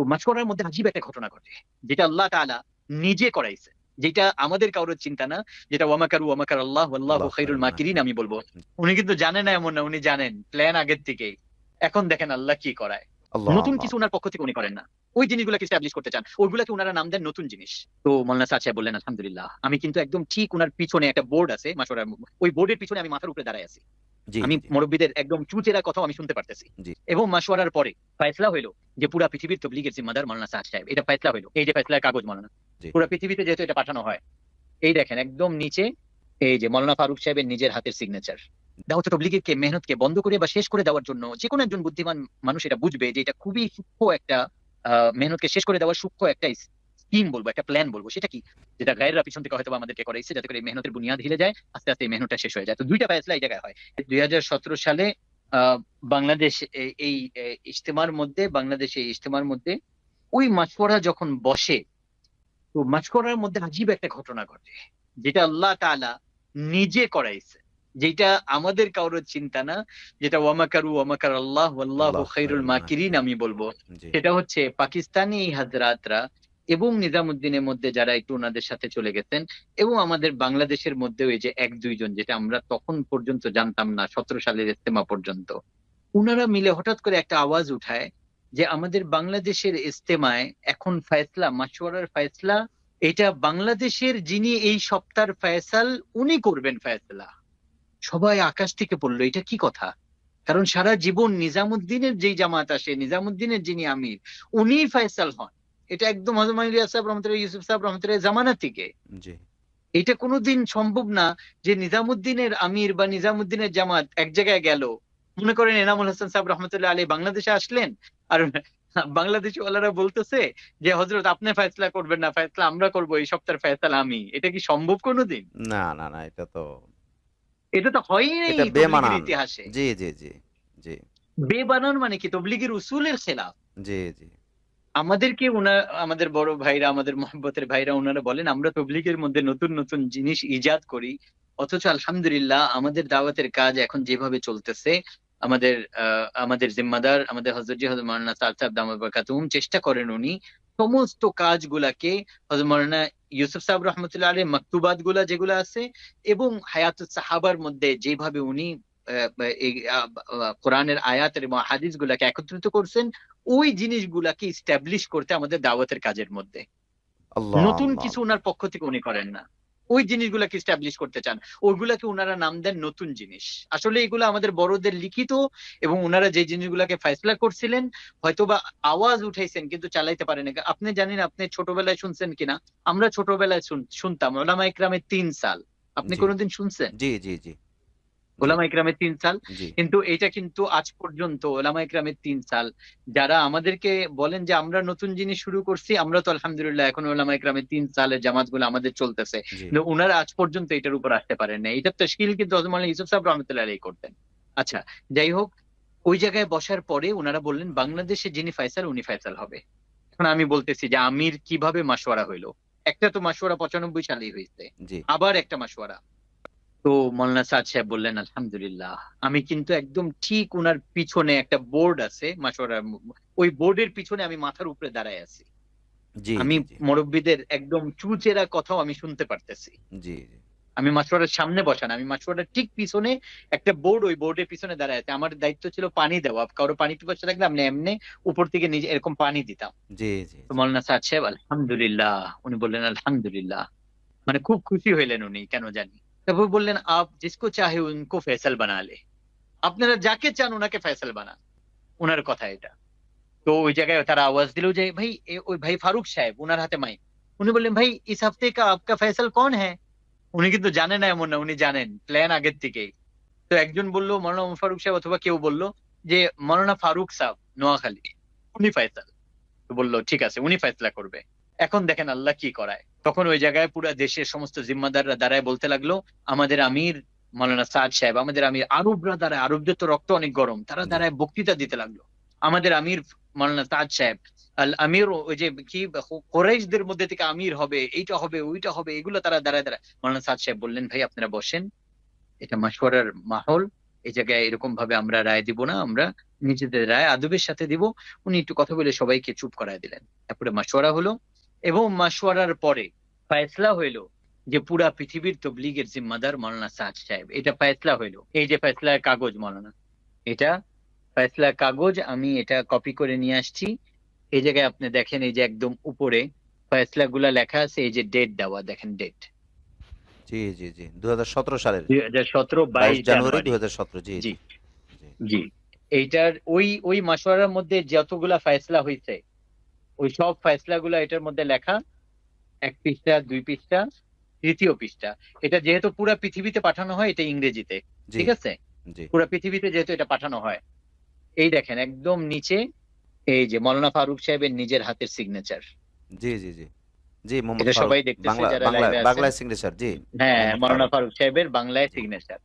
তো মাছকরার মধ্যে আজীব একটা ঘটনা ঘটে যেটা আল্লাহ তাআলা নিজে করাইছে। যেটা আমাদের কারোর চিন্তা না যেটা ওয়ামাকারু ওয়ামাকার আল্লাহ আল্লাহ খাইরুল মাকিরিন আমি বলব। উনি কিন্তু জানেন না এমন না উনি জানেন। প্ল্যান আগের থেকেই এখন দেখেন আল্লাহ কি করায়। নতুন কিছু ওনার পক্ষ থেকে উনি করেন না। ওই জিনিসগুলোকে স্টাবলিশ করতে চান। ওইগুলাকে ওনারা নাম দেন নতুন জিনিস। তো সাদ সাহেব বললেন আলহামদুলিল্লাহ আমি কিন্তু একদম ঠিক ওনার পিছনে একটা বোর্ড আছে মাসোরার ওই বোর্ডের পিছনে আমি মাথার উপরে দাঁড়ায় আছি। আমি মুরব্বীদের একদম চুচেরা কথাও আমি শুনতে পারতেছি। এবং মাসোয়ারার পরে ফয়সলা হইল যে পুরা পৃথিবীর তবলিগের জিম্মাদার মৌলানা সাদ সাহেব এটা ফয়সলা হইল। এই যে ফয়সলার কাগজ মৌলানা। পুরা পৃথিবীতে যেহেতু এটা পাঠানো হয় এই দেখেন একদম নিচে এই যে মৌলানা ফারুক সাহেবের নিজের হাতের সিগনেচার দাওয়াত তবলিগেরকে মেহনতকে বন্ধ করে বা শেষ করে দেওয়ার জন্য যে কোনো একজন বুদ্ধিমান মানুষ এটা বুঝবে যে এটা খুবই সূক্ষ্ম একটা আহ, মেহনতকে শেষ করে দেওয়ার সূক্ষ্ম একটা স্কিম বলব একটা প্ল্যান বলব সেটা কি? যেটা গায়েররা পিছন থেকে হয়তো আমাদেরকে করাইছে যাতে করে এই মেহনতের বুনিয়াদ হিলে যায় আস্তে আস্তে এই মেহনতটা শেষ হয়ে যায়। তো দুইটা ফয়সলা এই জায়গায় হয়। দুই সালে বাংলাদেশ এই- ইজতেমার মধ্যে বাংলাদেশ এই ইজতেমার মধ্যে ওই মাছপড়া যখন বসে তো মাছপড়ার মধ্যে আজীব একটা ঘটনা ঘটে যেটা আল্লাহ তালা নিজে করাইছে। যেটা আমাদের কারোর চিন্তা না যেটা ওয়ামাকারু ওয়ামাকার আল্লাহ আল্লাহ খাইরুল মাকিরিন আমি বলব। সেটা হচ্ছে পাকিস্তানি এই হাজরাতরা এবং নিজামুদ্দিনের মধ্যে যারা একটু ওনাদের সাথে চলে গেছেন, এবং আমাদের বাংলাদেশের মধ্যেও এই যে এক দুইজন যেটা আমরা তখন পর্যন্ত জানতাম না, সতেরো সালের ইস্তেমা পর্যন্ত, উনারা মিলে হঠাৎ করে একটা আওয়াজ উঠায় যে আমাদের বাংলাদেশের ইস্তেমায় এখন ফয়সলা মাসওয়ারার ফয়সলা, এটা বাংলাদেশের যিনি এই সপ্তাহের ফয়সাল, উনি করবেন ফয়সলা। সবাই আকাশ থেকে পড়ল, এটা কি কথা? কারণ সারা জীবন নিজামুদ্দিনের যেই জামাত আসে, নিজামুদ্দিনের যিনি আমির উনি ফয়সাল হন। এটা একদম হজরত ইলিয়াস সাহেব রহমতুল্লাহ ইউসুফ সাহেব রহমতুল্লাহ জামানা থেকে। জি। এটা কোনোদিন সম্ভব না যে নিজামুদ্দিনের আমির বা নিজামুদ্দিনের জামাত এক জায়গায় গেল। মনে করেন এনামুল হাসান সাহেব রহমতুল্লাহ আলী বাংলাদেশে আসলেন আর বাংলাদেশি ওয়ালারা বলতেছে যে হজরত আপনি ফয়সলা করবেন না ফয়সলা আমরা করব এই সপ্তাহের ফয়সলা আমি। এটা কি সম্ভব কোনোদিন? না না না এটা তো এটা তো হয়ই নাই ইতিহাসে। জি জি জি জি। বেবানান মানে কি? তবলিগের উসুলের খেলাফ। জি জি। আমাদেরকে ওনা আমাদের বড় ভাইরা, আমাদের মহব্বতের ভাইরা ওনারা বলেন, আমরা তবলিগের মধ্যে নতুন নতুন জিনিস ইজাদ করি। অথচ আলহামদুলিল্লাহ, আমাদের দাওয়াতের কাজ এখন যেভাবে চলতেছে, আমাদের আমাদের জিম্মাদার, আমাদের হজরত হজরত সাদ সাহেব দামাদ বরকাতুম চেষ্টা করেন উনি সমস্ত কাজগুলাকে হজরত মৌলানা ইউসুফ সাহেব রহমতুল্লাহ আলী মাকতুবাতগুলা যেগুলো আছে, এবং হায়াত সাহাবার মধ্যে যেভাবে উনি কোরআনের আয়াত এবং হাদিস গুলাকে একত্রিত করছেন ওই জিনিসগুলাকে ইস্টাবলিশ করতে আমাদের দাওয়াতের কাজের মধ্যে। নতুন কিছু ওনার পক্ষ থেকে উনি করেন না। ওই জিনিসগুলাকে ইস্টাবলিশ করতে চান। ওইগুলাকে ওনারা নাম দেন নতুন জিনিস। আসলে এগুলো আমাদের বড়দের লিখিত এবং ওনারা যে জিনিসগুলাকে ফয়সলা করছিলেন হয়তোবা আওয়াজ উঠাইছেন কিন্তু চালাইতে পারেন না। আপনি জানেন আপনি ছোটবেলায় শুনছেন কিনা? আমরা ছোটবেলায় শুন- শুনতাম ওলামা ইকরামের তিন সাল। আপনি। কোনোদিন শুনছেন? জি জি জি। ওলামা ইকরামের তিন সাল কিন্তু এটা কিন্তু আজ পর্যন্ত ওলামা ইকরামের তিন সাল যারা আমাদেরকে বলেন যে আমরা নতুন জিনিস শুরু করছি আমরা তো আলহামদুলিল্লাহ এখন ওলামা ইকরামের তিন সালের জামাতগুলো আমাদের চলতেছে। কিন্তু ওনারা আজ পর্যন্ত এটার উপর আসতে পারেন না এটা তশকিল কিন্তু ইউসুফ সাহেব রহমতুল্লাহ করতেন। আচ্ছা যাই হোক ওই জায়গায় বসার পরে ওনারা বললেন বাংলাদেশে যিনি ফাইসাল উনি ফাইসাল হবে। এখন আমি বলতেছি যে আমির কীভাবে মাসওয়ারা হইল? একটা তো মাসওয়ারা পঁচানব্বই সালেই হয়েছে আবার একটা মাসওয়ারা তো মৌলানা সাদ সাহেব বললেন আলহামদুলিল্লাহ। আমি কিন্তু একদম ঠিক ওনার পিছনে একটা বোর্ড আছে মাসওয়ারা ওই বোর্ডের পিছনে আমি মাথার উপরে দাঁড়ায় আছি। আমি মুরব্বীদের একদম চুচেরা কথাও আমি শুনতে পারতেছি। জি আমি মাছওয়ারার সামনে বসান আমি মাছওয়ারার ঠিক পিছনে একটা বোর্ড ওই বোর্ডের পিছনে দাঁড়ায় আছে। আমার দায়িত্ব ছিল পানি দেওয়া। কারও পানি পিপাসা লাগলে আমি এমনি উপর থেকে নিজে এরকম পানি দিতাম। জি জি মৌলানা সাহেব আলহামদুলিল্লাহ। উনি বললেন আলহামদুলিল্লাহ। মানে খুব খুশি হইলেন উনি কেন জানি। তারপর বললেন আপ জিসকো চাহে উনকো ফেসল বানা লে আপনারা যাকে চান ওনাকে ফেসল বানান ওনার কথা এটা তো ওই জায়গায় তারা আওয়াজ দিল যে ভাই এ ওই ভাই ফারুক সাহেব ওনার হাতে মাইক উনি বললেন ভাই ইস হফতে কা আপকা ফেসল কौन है? উনি কিন্তু জানেন না এমন না উনি জানেন প্ল্যান আগের থেকেই তো একজন বলল মৌলানা ওমর ফারুক সাহেব অথবা কেউ বলল যে মৌলানা ফারুক সাহেব নোয়াখালী উনি ফয়সাল তো বলল ঠিক আছে উনি ফয়সলা করবে এখন দেখেন আল্লাহ কি করায়। তখন ওই জায়গায় পুরো দেশের সমস্ত জিম্মাদাররা দাঁড়ায় বলতে লাগল আমাদের আমির মৌলানা সাদ সাহেব আমাদের আমির আরবরা দাঁড়ায় আরবদের তো রক্ত অনেক গরম। তারা। দাঁড়ায় বক্তৃতা দিতে লাগল। আমাদের আমির মৌলানা সাদ সাহেব আল আমির ওই যে কি কোরাইশদের মধ্যে থেকে আমির হবে এইটা হবে ওইটা হবে এগুলো তারা দাঁড়ায় দাঁড়ায়। মৌলানা সাদ সাহেব বললেন ভাই আপনারা বসেন। এটা মাসওয়ারার মাহল এই জায়গায় এরকম ভাবে আমরা রায় দিব না আমরা নিজেদের রায় আদবের সাথে দিব। উনি একটু কথা বলে সবাইকে চুপ করায় দিলেন। তারপরে মাসোয়ারা হলো এবং মাসোয়ারার পরে ফায়সলা হইল যে পুরা পৃথিবীর তবলিগের জিম্মাদার মৌলানা সাদ সাহেব এটা ফায়সলা হইল। এই যে ফায়সলার কাগজ মৌলানা এটা ফায়সলার কাগজ আমি এটা কপি করে নিয়ে আসছি। এই জায়গায় আপনি দেখেন এই যে একদম উপরে ফয়সলা গুলা লেখা আছে এই যে ডেট দেওয়া দেখেন ডেট জি জি জি সালের। দুই হাজার সতেরো বাইশ জানুয়ারি জানুয়ারি। দু জি জি। জি। জি জি। এইটার ওই ওই মাসওয়ারার মধ্যে যতগুলা ফয়সলা হয়েছে ওই সব ফয়সলা গুলা এটার মধ্যে লেখা। এক পৃষ্ঠা দুই পৃষ্ঠা তৃতীয় পৃষ্ঠা। এটা যেহেতু পুরা পৃথিবীতে পাঠানো হয় এটা ইংরেজিতে। ঠিক আছে? পুরা পৃথিবীতে যেহেতু এটা পাঠানো হয়। এই দেখেন একদম নিচে এই যে মৌলানা ফারুক সাহেবের নিজের হাতের সিগনেচার জি জি জি। জি মোহাম্মদ এটা। সবাই দেখতেছে বাংলা যারা বাংলা বাংলায় সিগনেচার জি। হ্যাঁ মৌলানা ফারুক। সাহেবের বাংলায় সিগনেচার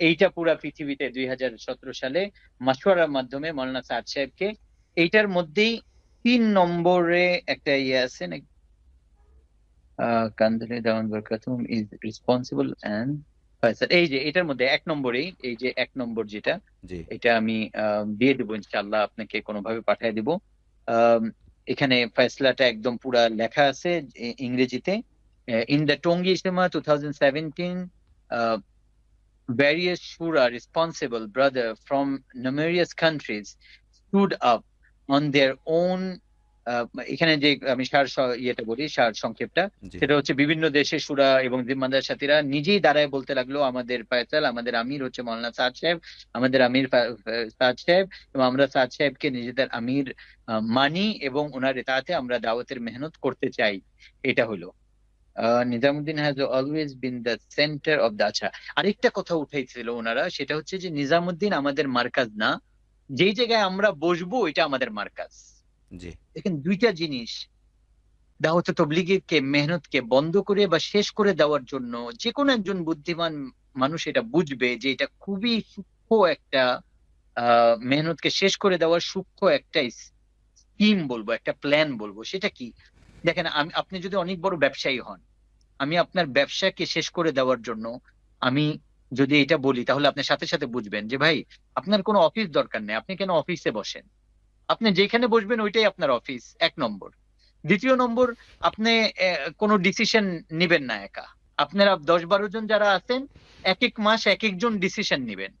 এইটা পুরা পৃথিবীতে দুই হাজার সতেরো সালে মাসওয়ারার মাধ্যমে মৌলানা সাদ সাহেবকে এইটার মধ্যেই তিন নম্বরে একটা ইয়ে আছে না কান্দালি দাওয়ান বরকাতুম ইজ রেসপন্সিবল এন্ড এই যে এটার মধ্যে এক নম্বরেই এই যে এক নম্বর যেটা এটা আমি দিয়ে দেবো ইনশাআল্লাহ আপনাকে কোনোভাবে পাঠিয়ে দিব। এখানে ফয়সলাটা একদম পুরা লেখা আছে ইংরেজিতে। In the Tongi Ijtema two thousand seventeen various shura responsible brother from numerous countries stood up on their ah, এখানে যে আমি সার ইয়েটা বলি সার সংক্ষেপটা সেটা হচ্ছে বিভিন্ন দেশের সুরা এবং জিম্মাদার সাথীরা নিজেই দাঁড়ায় বলতে লাগল আমাদের ফয়সাল আমাদের আমির হচ্ছে মৌলানা সাদ সাহেব আমাদের আমির সাদ সাহেব এবং আমরা সাদ সাহেবকে নিজেদের আমির মানি এবং ওনার এতাতে আমরা দাওয়াতের মেহনত করতে চাই। এটা হলো। আহ, Nizamuddin has always been the centre of the আচ্ছা আরেকটা কথা উঠাইছিল ওনারা সেটা হচ্ছে যে নিজামুদ্দিন আমাদের মার্কাজ না যেই জায়গায় আমরা বসবো এটা আমাদের মার্কাজ। জি। দেখেন দুইটা জিনিস দাওয়াত তবলিগেরকে মেহনতকে বন্ধ করে বা শেষ করে দেওয়ার জন্য। যে কোনো একজন বুদ্ধিমান মানুষ এটা বুঝবে যে এটা খুবই সূক্ষ্ম একটা আহ মেহনতকে শেষ করে দেওয়ার সূক্ষ্ম একটা স্কিম বলব একটা প্ল্যান বলব। সেটা কি? দেখেন আমি আপনি যদি অনেক বড় ব্যবসায়ী হন আমি আপনার ব্যবসাকে শেষ করে দেওয়ার জন্য আমি যদি এটা বলি, তাহলে আপনি সাথে সাথে বুঝবেন যে, ভাই, আপনার কোনো অফিস দরকার নেই। আপনি কেন অফিসে বসেন? আপনি যেখানে বসবেন, ওইটাই আপনার অফিস, এক নম্বর। দ্বিতীয় নম্বর, আপনি কোনো ডিসিশন নিবেন না একা। আপনারা দশ বারো জন যারা আছেন এক এক মাস এক একজন ডিসিশন নিবেন।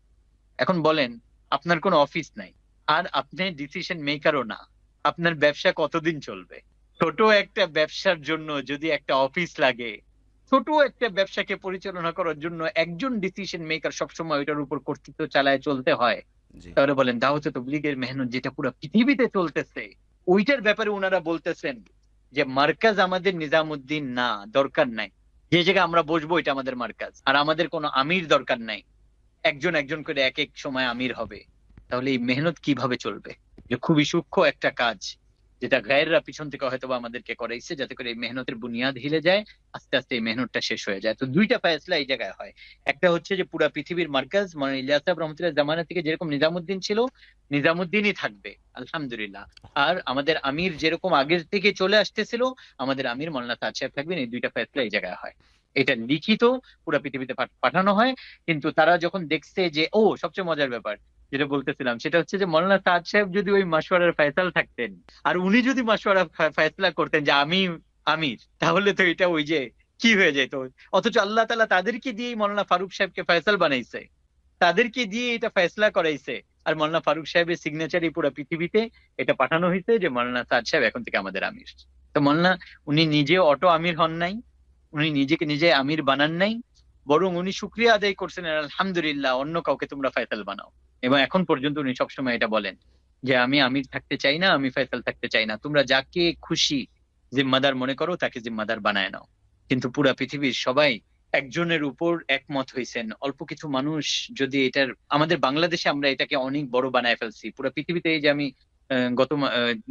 এখন বলেন, আপনার কোনো অফিস নাই। আর আপনি ডিসিশন মেকারও না। আপনার ব্যবসা কতদিন চলবে? ছোট একটা ব্যবসার জন্য যদি একটা অফিস লাগে ছোট একটা ব্যবসাকে পরিচালনা করার জন্য একজন ডিসিশন মেকার সবসময় ওইটার উপর কর্তৃত্ব চালায় চলতে হয়। তাহলে বলেন দাওয়াতে তবলিগের মেহনত যেটা পুরো পৃথিবীতে চলতেছে ওইটার ব্যাপারে ওনারা বলতেছেন যে মার্কাজ আমাদের নিজামুদ্দিন না দরকার নাই। যে জায়গায় আমরা বসবো এটা আমাদের মার্কাজ। আর আমাদের কোনো আমির দরকার নাই। একজন একজন করে এক এক সময় আমির হবে। তাহলে এই মেহনত কীভাবে চলবে? যে খুবই সূক্ষ্ম একটা কাজ। যেটা গায়েররা পিছন থেকে হয়তো আমাদেরকে করাইছে, যাতে করে এই মেহনতের বুনিয়াদ হিলে যায়, আস্তে আস্তে এই মেহনতটা শেষ হয়ে যায়। তো দুইটা ফয়সলা এই জায়গায় হয়। একটা হচ্ছে যে পুরা পৃথিবীর মার্কাজ মানে ইলিয়াস সাহেব রহমতুল্লাহ জামানা থেকে যেরকম নিজামুদ্দিন ছিল, নিজামুদ্দিনই থাকবে, আলহামদুলিল্লাহ। আর আমাদের আমির যেরকম আগের থেকে চলে আসতেছিল, আমাদের আমির মৌলানা সাদ সাহেব থাকবেন, এই দুইটা ফেসলা এই জায়গায় হয়। এটা লিখিত, পুরা পৃথিবীতে পাঠানো হয়, কিন্তু তারা যখন দেখছে যে, ও, সবচেয়ে মজার ব্যাপার যেটা বলতেছিলাম, সেটা হচ্ছে যে মৌলানা সাদ সাহেব যদি ওই মাসওয়ারার ফয়সাল থাকতেন, আর উনি যদি মাসওয়ারা ফা- ফয়সালা করতেন যে আমি আমির, তাহলে তো এটা ওই যে কি হয়ে যেত? অথচ আল্লাহ তালা তাদেরকে দিয়েই মৌলানা ফারুক সাহেবকে ফয়সাল বানাইছে। তাদেরকে দিয়ে এটা ফয়সলা করাইছে। আর মৌলানা ফারুক সাহেবের সিগনেচারই পুরো পৃথিবীতে এটা পাঠানো হয়েছে যে মৌলানা সাদ সাহেব এখন থেকে আমাদের আমির। তো মৌলানা, উনি নিজে অটো আমির হন নাই, উনি নিজেকে নিজে আমির বানান নাই, বরং উনি শুক্রিয়া আদায় করছেন, আলহামদুলিল্লাহ, অন্য কাউকে তোমরা ফয়সাল বানাও। এবং এখন পর্যন্ত উনি সবসময় এটা বলেন যে, আমি আমির থাকতে চাই না, আমি ফয়সাল থাকতে চাই না। তোমরা যাকে খুশি জিম্মাদার মনে করো, তাকে জিম্মাদার বানায় নাও। কিন্তু পুরা পৃথিবীর সবাই একজনের উপর একমত হয়েছেন অল্প কিছু মানুষ যদি এটার, আমাদের বাংলাদেশে আমরা এটাকে অনেক বড় বানায় ফেলছি। পুরো পৃথিবীতে যে আমি গত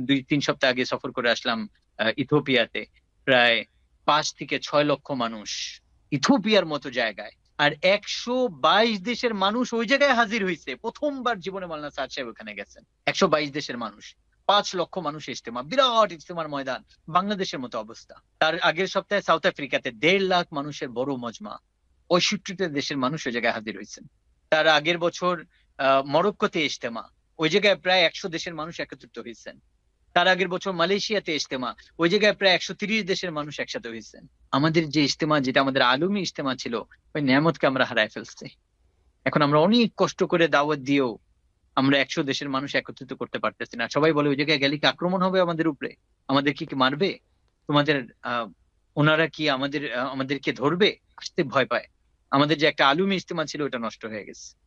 দুই, তিন সপ্তাহ আগে সফর করে আসলাম ইথোপিয়াতে প্রায় পাঁচ থেকে ছয় লক্ষ মানুষ ইথোপিয়ার মতো জায়গায় আর একশো বাইশ দেশের মানুষ ওই জায়গায় হাজির হয়েছে। প্রথমবার জীবনে মালনা সাদ সাহেব ওখানে গেছেন। একশো বাইশ দেশের মানুষ। পাঁচ লক্ষ মানুষ ইজতেমা, বিরাট ইজতেমার ময়দান, বাংলাদেশের মতো অবস্থা। তার আগের সপ্তাহে সাউথ আফ্রিকাতে দেড় লাখ মানুষের বড় মজমা। পঁয়ষট্টিটা দেশের মানুষ ওই জায়গায় হাজির হয়েছেন। তার আগের বছর মরক্কোতে ইজতেমা। ওই জায়গায় প্রায় একশো দেশের মানুষ একত্রিত হয়েছেন। তার আগের বছর মালয়েশিয়াতে ইজতেমা। ওই জায়গায় প্রায় একশো তিরিশ দেশের মানুষ একসাথে হয়েছেন। আমাদের যে ইজতেমা, যেটা আমাদের আলমী ইজতেমা ছিল, ওই নিয়ামতকে আমরা হারায় ফেলছি। এখন আমরা অনেক কষ্ট করে দাওয়াত দিয়েও আমরা একশো দেশের মানুষ একত্রিত করতে পারতেছি না। সবাই বলে, ওই জায়গায় গেলে কি আক্রমণ হবে আমাদের উপরে? আমাদের কি মারবে? তোমাদের, আহ, ওনারা কি আমাদের আমাদেরকে ধরবে? আসতে ভয় পায়। আমাদের যে একটা আলুমি ইস্তেমা ছিল, ওটা নষ্ট হয়ে গেছে।